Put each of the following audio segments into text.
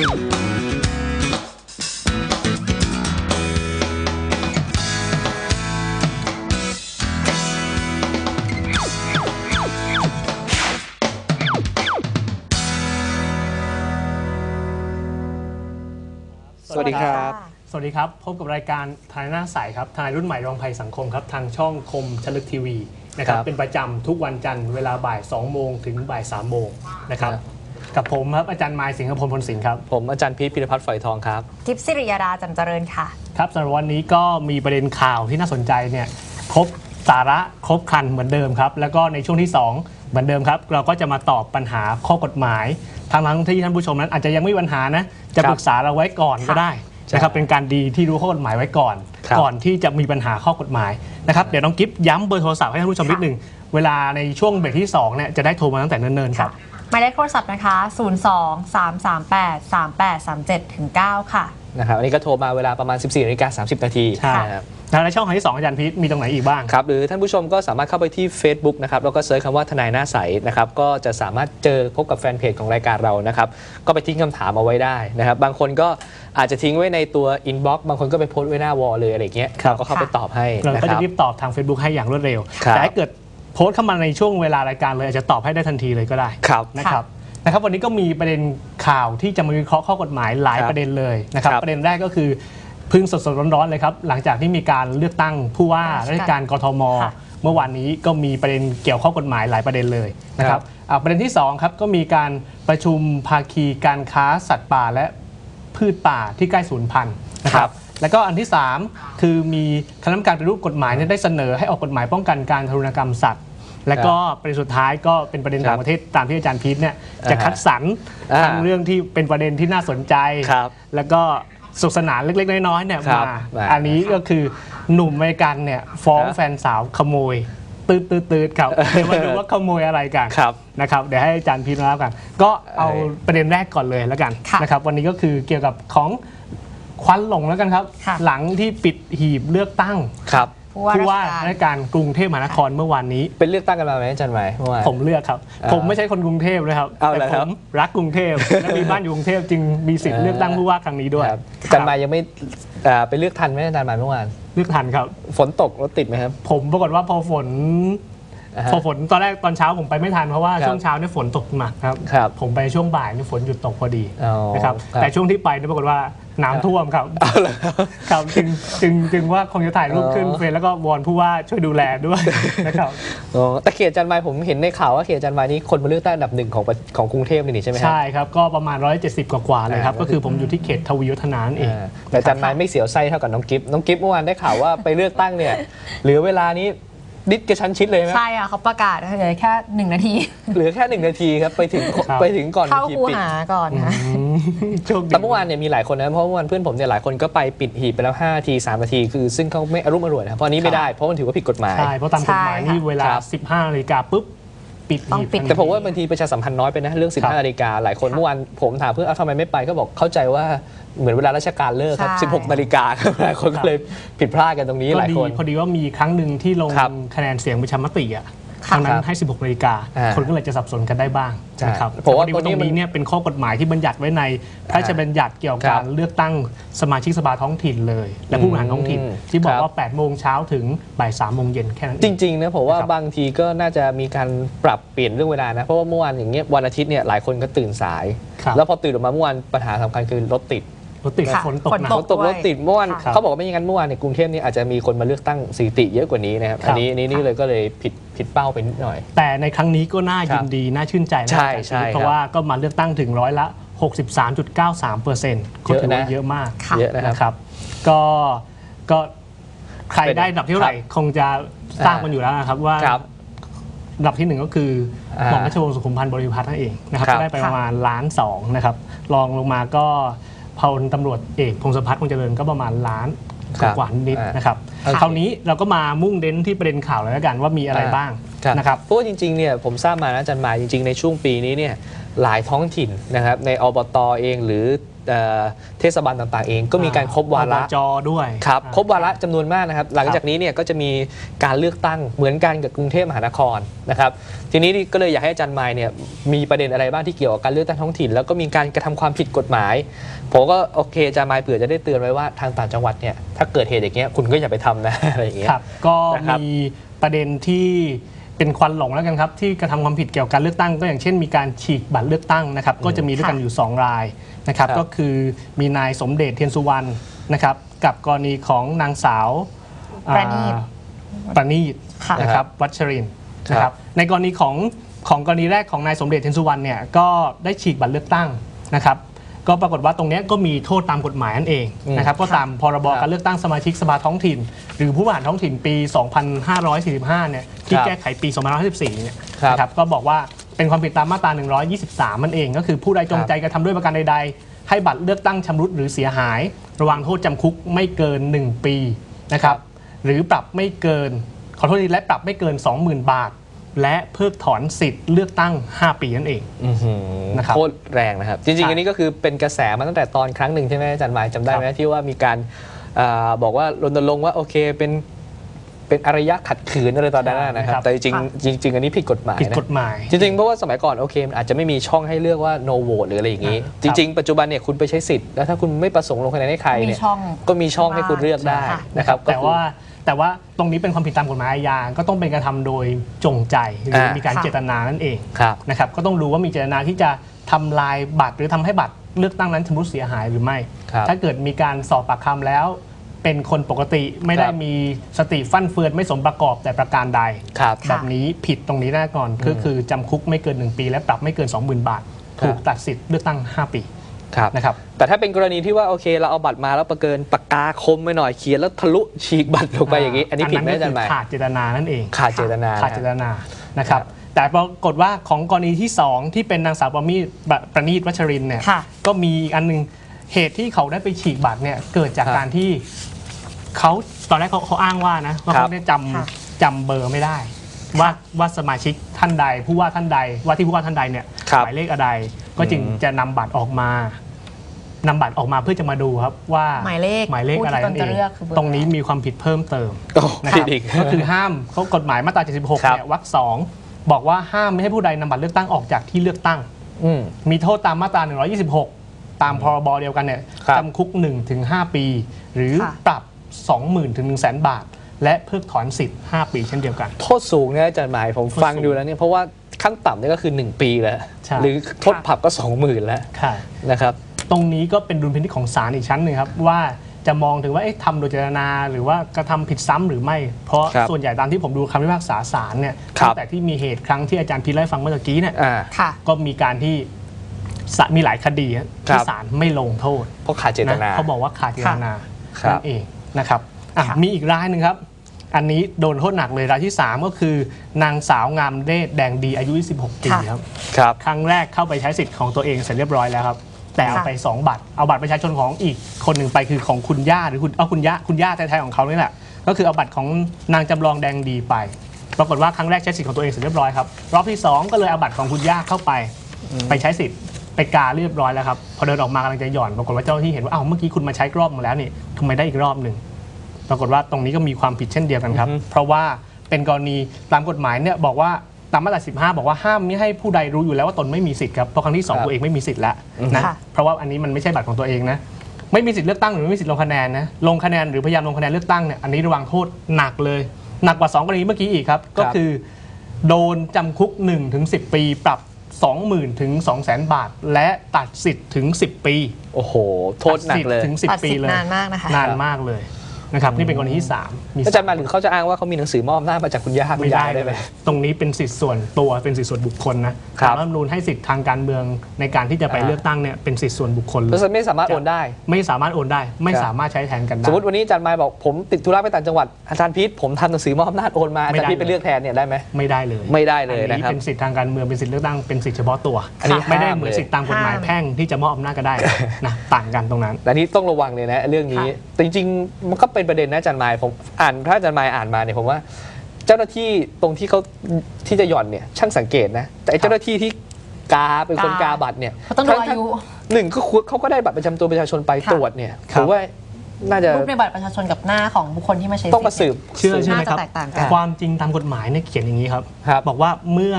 สวัสดีครับ สวัสดีครับ พบกับรายการทนายหน้าใสครับ ทนายรุ่นใหม่รองภัยสังคมครับ ทางช่องคมชลึกทีวีนะครับ ครับเป็นประจำทุกวันจันทร์เวลาบ่าย 2 โมงถึงบ่าย 3 โมงนะครับ ครับ กับผมครับอาจารย์มายสิงห์พลพลสิงห์ครับ ผมอาจารย์พีชพิรพัฒน์ฝอยทองครับ ทิพย์สิริยาดาจำเจริญค่ะ ครับสำหรับวันนี้ก็มีประเด็นข่าวที่น่าสนใจเนี่ยครบสาระครบครันเหมือนเดิมครับ แล้วก็ในช่วงที่ 2 เหมือนเดิมครับ เราก็จะมาตอบปัญหาข้อกฎหมายทางทั้งที่ท่านผู้ชมนั้นอาจจะยังไม่มีปัญหานะจะครับปรึกษาเราไว้ก่อนก็ได้นะครับเป็นการดีที่รู้ข้อกฎหมายไว้ก่อนครับก่อนที่จะมีปัญหาข้อกฎหมายนะครับเดี๋ยวน้องกิฟย้ำเบอร์โทรศัพท์ให้ท่านผู้ชมนิดหนึ่งเวลาในช่วงเบรกที่2เนี่ยจะได้โทรมาตั้งแต่เนิ่นๆครับ หมายเลขโทรศัพท์นะคะ 02 338 3837ถึง9ค่ะ นะครับอันนี้ก็โทรมาเวลาประมาณ 14นาฬิกา30นาทีใช่นะครับแล้วในช่องทางที่ 2 อาจารย์พีทมีตรงไหนอีกบ้าง ครับหรือท่านผู้ชมก็สามารถเข้าไปที่ Facebook นะครับแล้วก็เซิร์ชคำว่าทนายหน้าใสนะครับก็จะสามารถเจอพบกับแฟนเพจของรายการเรานะครับก็ไปทิ้งคำถามเอาไว้ได้นะครับบางคนก็อาจจะทิ้งไว้ในตัวอินบ็อกซ์บางคนก็ไปโพสต์ไว้หน้าวอลเลยอะไรอย่างเงี้ยครับ เราก็เข้าไปตอบให้เรานะก็คจะรับ รีบตอบทาง Facebook ให้อย่างรวดเร็ว ครับ แต่ถ้าเกิด โพสต์เข้ามาในช่วงเวลารายการเลยอาจจะตอบให้ได้ทันทีเลยก็ได้ครับ นะครับนะครับวันนี้ก็มีประเด็นข่าวที่จะมาวิเคราะห์ข้อกฎหมายหลายครับประเด็นเลยนะครับ ครับประเด็นแรกก็คือเพึ่งสดๆร้อนๆเลยครับ หลังจากที่มีการเลือกตั้งผู้ว่าราราชชกาการรกทม ค่ะ เมื่อวานนี้ก็มีประเด็นเกี่ยวข้อกฎหมายหลายประเด็นเลยนะครับอ่าประเด็นที่สองครับก็มีการประชุมภาคีการค้าสัตว์ป่าและพืชป่าที่ใกล้สูญพันธุ์นะคครัรับบ แล้วก็อันที่ 3 คือมีคณะกรรมการปฏิรูปกฎหมายเนี่ยได้เสนอให้ออกกฎหมายป้องกันการทารุณกรรมสัตว์ และก็ประเด็นสุดท้ายก็เป็นประเด็นครัต่าบงประเทศตามที่อาจารย์พีทเนี่ยจะอ่าฮะคัดสรรอ่าทั้งเรื่องที่เป็นประเด็นที่น่าสนใจครับแล้วก็สุขสนานเล็กๆ น้อยๆเนี่ยครับมามาอันนี้ก็คือหนุ่มอเมริกันเนี่ยฟ้องครับแฟนสาวขโมยตืดตืดตืดครับเดี๋ยวมาดูว่าขโมยอะไรกันครับนะครับเดี๋ยวให้อาจารย์พีทมาเล่ากัน ก็เอาเอ่อประเด็นแรกก่อนเลยแล้วกันค่ะนะครับวันนี้ก็คือเกี่ยวกับของ ควันหลงแล้วกันครับ ค่ะ หลังที่ปิดหีบเลือกตั้งครับ ผู้ว่าผู้ว่าราชการราชการกรุงเทพมหานครเมื่อวานนี้ เป็นเลือกตั้งกันมาไหมอาจารย์ไหมเมื่อวาน ผมเลือกครับ อ่าผมไม่ใช่คนกรุงเทพเลยครับเอาแต่เหรอผครับ มรักกรุงเทพและมีบ้านอยู่กรุงเทพจึงมีสิทธิ์อ่าเลือกตั้งผู้ว่าครั้งนี้ด้วยครับอาจารย์หมายยังไม่เอ่อไปเลือกทันไหมอาจารย์หมายเมื่อวานเลือกทันครับ ฝนตกรถติดไหมครับผมปรากฏว่าพอฝน อ่าฮะ พอฝนตอนแรกตอนเช้าผมไปไม่ทันเพราะว่าครับช่วงเช้าเนี่ยฝนตกหนักครับ ครับผมไปช่วงบ่ายนี่ฝนหยุดตกพอดีอ๋อนะครับ ครับ แต่ช่วงที่ไปเนี่ยปรากฏว่า น้ำท่วมครับเอาเลยครับครับจึงจึงจึงว่าคงจะถ่ายรูปขึ้นอ๋อเฟซแล้วก็วอนผู้ว่าช่วยดูแลด้วยนะครับอ๋อแต่เขตอาจารย์หมายผมเห็นในข่าวว่าเขตอาจารย์หมายนี้คนมาเลือกตั้งอันดับหนึ่งของประของกรุงเทพนี่นี่ใช่ไหมครับใช่ครับก็ประมาณ 170 กว่าๆเลยครับอ่าก็คือผมอยู่ที่เขตทวีวัฒนานั่นเองอ่าแต่อาจารย์หมายไม่เสียวไส้เท่ากับน้องกิฟต์น้องกิฟต์เมื่อวานได้ข่าวว่าไปเลือกตั้งเนี่ยเหลือเวลานี้ ดิดกระชั้นชิดเลยไหมใช่อะเขาประกาศเหลือแค่หนึ่งนาที เหลือแค่หนึ่งนาทีครับไปถึงไปถึงก่อนเข้าทีคูปิดหาก่อนนะอืมโชคดีแต่เมื่อวานเนี่ยมีหลายคนนะเพราะเมื่อวานเพื่อนผมเนี่ยหลายคนก็ไปปิดหีบไปแล้ว5นาที3นาทีคือซึ่งเขาไม่อารมณ์อร่วยนะครับเพราะอันนี้ไม่ได้เพราะมันถือว่าผิดกฎหมายใช่เพราะตามกฎหมายใช่ค่ะนี่เวลาครับ15นาฬิกาปุ๊บ ปิดต้องหีบปิดทันทีแต่ผมว่าบางทีประชาสัมพันธ์น้อยไปนะ เรื่อง ครับ 15 นาฬิกา หลายคนเมื่อวานผมถามเพื่อนเอาทำไมไม่ไปก็บอกเข้าใจว่าเหมือนเวลาราชการเลิกครับ ใช่ 16 นาฬิกาครับหลายคนก็เลยผิดพลาดกันตรงนี้ก็หลายดีคน พอดีว่ามีครั้งหนึ่งที่ลงครับ คะแนนเสียงประชามติอะ ค่ะทางนั้คนรับให้ 16นาฬิกาอ่าคนก็เลยจะสับสนกันได้บ้างใช่นะครับผมว่าแต่พอดีตรงนี้ตรงนี้เนี่ยเป็นข้อกฎหมายที่บัญญัติไว้ในพระราชบัญญัติเกี่ยวกับครักาบรเลือกตั้งสมาชิกสภาท้องถิ่นเลย และผู้บริหารท้องถิ่น อืมที่บอกครับว่า8โมงเช้าถึงบ่าย3โมงเย็นแค่นั้นเอจงริงๆนะผมว่านะครับบางทีก็น่าจะมีการปรับเปลี่ยนเรื่องเวลานะ เพราะว่าเมื่อวานอย่างเงี้ยวันอาทิตย์เนี่ยหลายคนก็ตื่นสาย ครับแล้วพอตื่นออกมาเมื่อวานปัญหาสำคัญคือรถติด รถติดค่ะฝนตกฝนหนะตรถตกด้วยรถติดเมื่อวานค่ะ เขาบอกว่าไม่อย่างนั้นเมื่อวานในยกรุงเทพนี่อาจจะมีคนมาเลือกตั้งสถิติเยอะกว่านี้นะครับครับอันนี้อันนี้นี่เลยก็เลยผิดผิดเป้าไปนิดหน่อย แต่ในครั้งนี้ก็น่าครัยิบนดี น่าชื่นใจนะใช่อาจารย์ใช่เพครัราะบว่าก็มาเลือกตั้งถึงร้อยละ 63.93เปอร์เซ็นต์ก็ถือว่าเยอะนะเยอะมากค่ะ เยอะนะครับนะครับก็ก็ใครเป็นได้อันดับที่เท่าไหร่คงจะทราบกันอยู่แล้วนะครับว่าครับอันดับที่หนึ่งก็คืออ่าหม่อมราชวงศ์สุขุมพันธ์บริพัตรนั่นเองนะครับครับได้ไปประมาณล้านสองนะครับรองลงมาก็ พลตำรวจเอกพงศพัฒน์คงเจริญก็ประมาณล้านครับกว่านิดๆอ่านนะครับโอเคคราวนี้เราก็มามุ่งเน้นที่ประเด็นข่าวเลยแล้วกันว่ามีอะไรอ่าบ้างครับนะครับเพราะว่าจริงๆเนี่ยผมทราบมานะอาจารย์หมายจริง ๆ ในช่วงปีนี้เนี่ยหลายท้องถิ่นนะครับในอบตเองหรือ เอ่อเทศบาลต่างๆ เองก็มีการครบวาระอบจด้วยครับอ่าครบวาระจำนวนมากนะครับ หลังครับจากนี้เนี่ยก็จะมีการเลือกตั้งเหมือนกันกับกรุงเทพมหานครนะครับทีนี้ก็เลยอยากให้อาจารย์มายเนี่ยมีประเด็นอะไรบ้างที่เกี่ยวกับการเลือกตั้งท้องถิ่น แล้วก็มีการกระทำความผิดกฎหมาย ผมก็โอเคอาจารย์มายเผื่อจะได้เตือนไว้ว่าทางต่างจังหวัดเนี่ยถ้าเกิดเหตุอย่างเงี้ยคุณก็อย่าไปทำนะ อะไรอย่างเงี้ย ครับก็นะครับมีประเด็นที่ เป็นควันหลงแล้วกันครับที่กระทำความผิดเกี่ยวกับการเลือกตั้ง ก็อย่างเช่นมีการฉีกบัตรเลือกตั้งนะครับก็จะมีด้วยกันอยู่ 2 รายนะครับครับ ก็คือมีนายสมเด็จเทียนสุวรรณนะครับกับกรณีของนางสาวอ่าประณีต ประณีตค่ะ นะครับวัชรินทร์นะคครัรับบในกรณีของของกรณีแรกของนายสมเด็จเทียนสุวรรณเนี่ยก็ได้ฉีกบัตรเลือกตั้งนะครับ ก็ปรากฏว่าตรงเนี้ยก็มีโทษตามกฎหมายนั่นเองอืมนะครับก็ตามพรบครับการเลือกตั้งสมาชิกสภาท้องถิ่น หรือผู้บริหารท้องถิ่นปี 2545 เนี่ยที่ครับแก้ไขปี2514เนี่ยครับนะครับก็บอกว่าเป็นความผิดตามมาตรา 123 มันเอง ก็คือผู้ใดจงใจกระทำด้วยประการใดๆ ให้บัตรเลือกตั้งชำรุดหรือเสียหาย ระวังโทษจำคุกไม่เกิน 1 ปีนะครับหรือปรับไม่เกินขอโทษทีและปรับไม่เกิน 20,000 บาท และเพิกถอนสิทธิ์เลือกตั้ง 5 ปีนั่นเอง อื้อหือนะครับโคตรแรงนะครับ จริงใช่ๆอันนี้ก็คือเป็นกระแสมาตั้งแต่ตอนครั้งหนึ่งใช่ไหมอาจารย์หมายจำได้ไหมครับที่ว่ามีการอาบอกว่ารณรงค์ว่าโอเคเป็นเป็นอารยะขัดขืนอะไรตอนนั้นนะนะครับแต่จริงๆจริง ๆ อันนี้ผิดกฎหมายผิดนะ กฎหมาย จริงๆ เพราะว่าสมัยก่อนโอเคมันอาจจะไม่มีช่องให้เลือกว่า no vote หรืออะไรอย่างนี้อ่าจริง ๆ ปัจจุบันเนี่ยคุณไปใช้สิทธิ์แล้วถ้าคุณไม่ประสงค์ลงคะแนนให้ใครมีเนี่ยช่องก็มีช่องให้คุณเลือกได้ค่ะ นะครับก็แต่คือ ว่า แต่ว่าตรงนี้เป็นความผิดตามกฎหมายอาญาก็ต้องเป็นการะทำโดยจงใจหรืออ่ามีมีการค่ะเจตนานั่นเองครับ นะครับก็ต้องรู้ว่ามีเจตนาที่จะทำลายบัตรหรือทำให้บัตรเลือกตั้งนั้นชำรุดเสียหายหรือไม่ ครับถ้าเกิดมีการสอบปากคำแล้ว เป็นคนปกติไม่ได้ครับ มีสติฟั่นเฟือนไม่สมประกอบแต่ประการใด ครับ ค่ะ แบบนี้ผิดตรงนี้แน่ก่อนก็คือจำคุกไม่เกิน 1 ปี และปรับไม่เกิน 20,000 บาทครับถูกตัดสิทธิ์เลือกตั้ง 5 ปี ครับนะครับแต่ถ้าเป็นกรณีที่ว่าโอเคเราเอาบัตรมาแล้วประเกินปากกาคมไปหน่อยเขียนแล้วทะลุฉีกบัตรลงไปอย่างนี้ อันนี้ผิดไหมอาจารย์หมายก็คือขาดเจตนานั่นเองขาดเจตนาขาดเจตนานะครับครับแต่ปรากฏว่าของกรณีที่ 2 ที่เป็นนางสาวประมีประประณีตวัชรินทร์เนี่ยค่ะก็มีอีกอันหนึงเหตุที่เขาได้ไปฉีกบัตรเนี่ยเกิดจากครับการที่เขาตอนแรกเขาเขาอ้างว่านะว่าครับเขาเนี่ยจค่ะำจำเบอร์ไม่ได้ ว่าว่าสมาชิกท่านใดผู้ว่าท่านใดว่าที่ผู้ว่าท่านใดเนี่ยครับหมายเลขอะไร ก็จึงอืมจะนำบัตรออกมานำบัตรออกมาเพื่อจะมาดูครับว่าหมายเลขหมายเลขผู้อะไรที่ตนั่นนเอจะงเลือกคือเบอร์ตรงนี้มีความผิดเพิ่มเติมโอ้นะผิคดรับอีกก็คือห้ามเขากฎหมายมาตรา 76ครับเนี่ยวรรคสองบอกว่าห้ามไม่ให้ผู้ใดนำบัตรเลือกตั้งออกจากที่เลือกตั้งอืมมีโทษตามมาตรา 126 ตามพรบเดียวกันเนี่ยครับจำคุก 1-5 ปี หรือค่ะปรับ 20,000ถึง100,000 บาท และเพิกถอนสิทธิ์ 5 ปีเช่นเดียวกัน โทษสูงนะอาจารย์หมายผมโทษสูงฟังดูแล้วเนี่ยเพราะว่า ขั้นต่ำเนี่ยก็คือ 1 ปีแล้ว ใช่ หรือโทษปรับก็ 20,000แล้วค่ะ นะครับ ตรงนี้ก็เป็นดุลพินิจของศาลอีกชั้นหนึ่งครับ ว่าจะมองถึงว่าเอ๊ะทำโดยเจตนาหรือว่ากระทำผิดซ้ำหรือไม่ เพราะครับส่วนใหญ่ตามที่ผมดูคำพิพากษาศาลเนี่ยครับ ตั้งแต่ที่มีเหตุครั้งที่อาจารย์พีไล่าให้ฟังเมื่อกี้เนี่ยอ่า ค่ะ ก็มีการที่ศาลมีหลายคดีฮะครัที่บ ศาลไม่ลงโทษเพราะขาดเจตนา นะเขาบอกว่าขาดเจตนาครับ นั่นเองนะครับอะค่ะมีอีกรายหนึ่งครับ อันนี้โดนโทษหนักเลยรายที่ 3 ก็คือนางสาวงามเดชแดงดีอายุ 26 ปีครับ ครับ ครั้งแรกเข้าไปใช้สิทธิ์ของตัวเองเสร็จเรียบร้อยแล้วครับ แต่เอาไป 2 บัตร เอาบัตรประชาชนของอีกคนหนึ่งไปคือของคุณย่าหรือคุณเอาคุณย่าคุณย่าแท้ๆของเขานี่แหละก็คือเอาบัตรของนางจำลองแดงดีไป ปรากฏว่าครั้งแรกใช้สิทธิ์ของตัวเองเสร็จเรียบร้อยครับรอบที่ 2 ก็เลยเอาบัตรของคุณย่าเข้าไปไปใช้สิทธิ์ไปกาเรียบร้อยแล้วครับพอเดินออกมากำลังจะหย่อนปรากฏว่าเจ้าหน้าที่เห็นว่าอ้าวเมื่อกี้คุณมาใช้รอบมาแล้วนี่ทำไมได้อีกรอบหนึ่ง ปรากฏว่าตรงนี้ก็มีความผิดเช่นเดียวกันครับอือฮึเพราะว่าเป็นกรณีตามกฎหมายเนี่ยบอกว่าตามมาตรา15 บอกว่าห้ามไม่ให้ผู้ใดรู้อยู่แล้วว่าตนไม่มีสิทธิ์ครับเพราะครั้งที่สองครับตัวเองไม่มีสิทธิ์แล้วนะค่ะเพราะว่าอันนี้มันไม่ใช่บัตรของตัวเองนะไม่มีสิทธิ์เลือกตั้งหรือไม่มีสิทธิ์ลงคะแนนนะลงคะแนนหรือพยายามลงคะแนนเลือกตั้งเนี่ยอันนี้ระวังโทษหนักเลย หนักกว่าสองกรณีเมื่อกี้อีกครับ ก็คือ โดนจำคุก1ถึง10 ปี ปรับ 20,000ถึง200,000 บาท และตัดสิทธิ์ถึง 10 ปี โอ้โห โทษหนักเลยตัดสิทธิ์ถึงตัด10 ปีสิทธิ์เลยนานมากนะคะนานมากเลย นะครับนี่เป็นกรณีที่ 3 มีอาจารย์หมายถึงเขาจะอ้างว่าเขามีหนังสือมอบอำนาจมาจากคุณย่าคุณไม่ยาได้ยได้ไหมเลยตรงนี้เป็นสิทธิ์ส่วนตัวเป็นสิทธิ์ส่วนบุคคลนะครับรัฐธรรมนูญให้สิทธิ์ทางการเมืองในการที่จะไปอ่าเลือกตั้งเนี่ยเป็นสิทธิ์ส่วนบุคคลเลเพราะยฉะนั้นไม่สามารถโอนได้ ไม่สามารถโอนได้ไม่ครับ สามารถใช้แทนกันได้ สมมติวันนี้อาจารย์หมายบอกผมติดธุระไปต่างจังหวัดอาจารย์พีทผมทำหนังสือมอบอำนาจโอนมาอาไม่จารย์ได้พีทไปเลือกแทนเนี่ยได้ไหม ไม่ได้เลยไม่ได้เลยอันนะนี้ครับเป็นสิทธิทางการเมืองเป็นสิทธิเลือกตั้งเป็นสิทธิเฉพาะตัวอันนี้ไม่ได้ห้ามเหมือนเลย สิทธิตามกฎหมายห้าม แพ่งที่จะมอบอำนาจก็ได้นะต่างกันตรงนั้นอันนี้ต้องระวังเลยนะเรื่องนี้ ค่ะ แต่จริงๆ มันก็เป็นประเด็นนะอาจารย์หมายผมอ่านถ้าอาจารย์หมายอ่านมาเนี่ยผมว่า เจ้าหน้าที่ตรงที่เขาที่จะหย่อนเนี่ยช่างสังเกตนะแต่ไอ้เจ้าหน้าที่ที่กาเป็นคนกากาบัตรเนี่ยเขาต้องดูอายุ หนึ่งก็ควรเขาก็ได้บัตรประจำตัวประชาชนไปค่ะ ตรวจเนี่ยครับถือว่าน่าจะรูปในบัตรประชาชนกับหน้าของบุคคลที่มาใช้ต้องมาสืบเชื่อใช่ไหมครับ น่าจะแตกต่างกัน ความจริงตามกฎหมายเนี่ยเขียนอย่างนี้ครับ ครับบอกว่าเมื่อ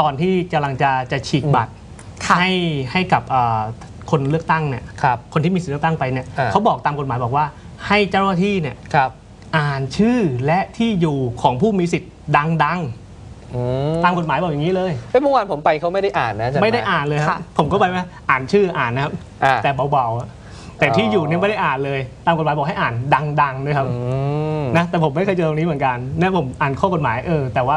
ตอนที่กำลังจะจะฉีกอืมบัตรค่ะให้ให้กับเอ่อคนเลือกตั้งเนี่ย ครับ คนที่มีสิทธิเลือกตั้งไปเนี่ยอ่า เขาบอกตามกฎหมายบอกว่า ให้เจ้าหน้าที่เนี่ยครับ อ่านชื่อและที่อยู่ของผู้มีสิทธิ์ดังอืมๆ ตามกฎหมายบอกอย่างนี้เลย เอ้ยเมื่อวานผมไปเขาไม่ได้อ่านนะอาจารย์ไม่ได้อ่านเลยครับค่ะผมก็ไปไหมอ่านชื่ออ่านนะครับ อ่าแต่เบาๆอะแต่ที่อยู่เนี่ยไม่ได้อ่านเลย ตามกฎหมายบอกให้อ่านดังๆด้วยครับ อืมนะแต่ผมไม่เคยเจอตรงนี้เหมือนกันนะผมอ่านข้อกฎหมายเออ แต่ว่า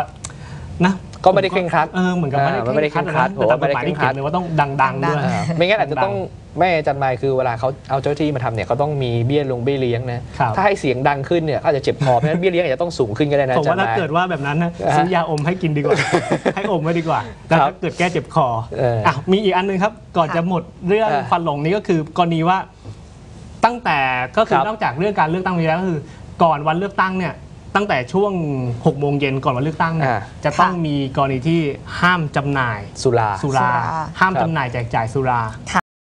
นะ ก็ไม่ได้เคร่งครัดเออเหมือนกับไม่ได้อ่าไม่ได้เคร่งครัดนะแต่ตามกฎหมายผมว่าไม่ได้นี่เคร่งครัเขียดนเลยว่าต้องดังๆด้วยอ่าไม่งั้นอาจจะต้องแม่อาจารย์มายคือเวลาเขาเอาเจ้าหน้าที่มาทำเนี่ยเขาต้องมีเบี้ยลงเบี้ยเลี้ยงนะครับถ้าให้เสียงดังขึ้นเนี่ยก็อาจจะเจ็บคอเพราะฉะนั้นเบี้ยเลี้ยงอาจจะต้องสูงขึ้นก็ได้นะผมอาจารว่าย์ายถ้ามเกิดว่าแบบนั้นนะอ่าฮะซื้อยาอมให้กินดีกว่า ให้อมไว้ดีกว่าแล้วครับถ้าเกิดแก้เจ็บคอเอออะมีอีกอันหนึงครับก่อนค่ะจะหมดเรื่องอ่าควันหลงนี้ก็คือกรณีว่าตั้งแต่ก็คือครับนอกจากเรื่องการเลือกตั้งนี้แล้วก็คือ ก่อนวันเลือกตั้งเนี่ย ตั้งแต่ช่วง6โมงเย็นก่อนวันเลือกตั้งเนี่ยอ่า จะต้องค่ะมีกรณีที่ห้ามจำหน่ายสุรา สุราสุราห้ามครับจำหน่ายแจกจ่ายสุรา